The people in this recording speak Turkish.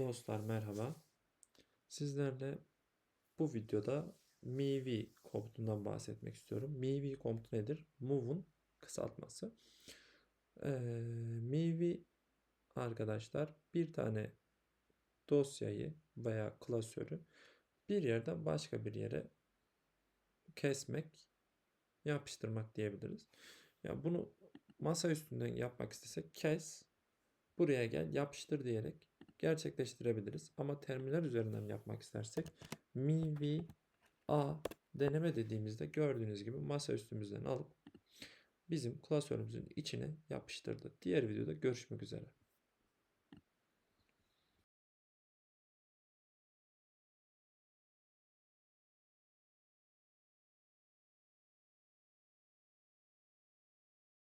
Dostlar merhaba. Sizlerle bu videoda MIV komutundan bahsetmek istiyorum. MIV komutu nedir? Move'un kısaltması. Ee, MIV arkadaşlar bir tane dosyayı veya klasörü bir yerden başka bir yere kesmek, yapıştırmak diyebiliriz. Ya bunu masa üstünden yapmak istesek kes, buraya gel, yapıştır diyerek gerçekleştirebiliriz. Ama terminal üzerinden yapmak istersek miv a deneme dediğimizde gördüğünüz gibi masa üstümüzden alıp bizim klasörümüzün içine yapıştırdı. Diğer videoda görüşmek üzere.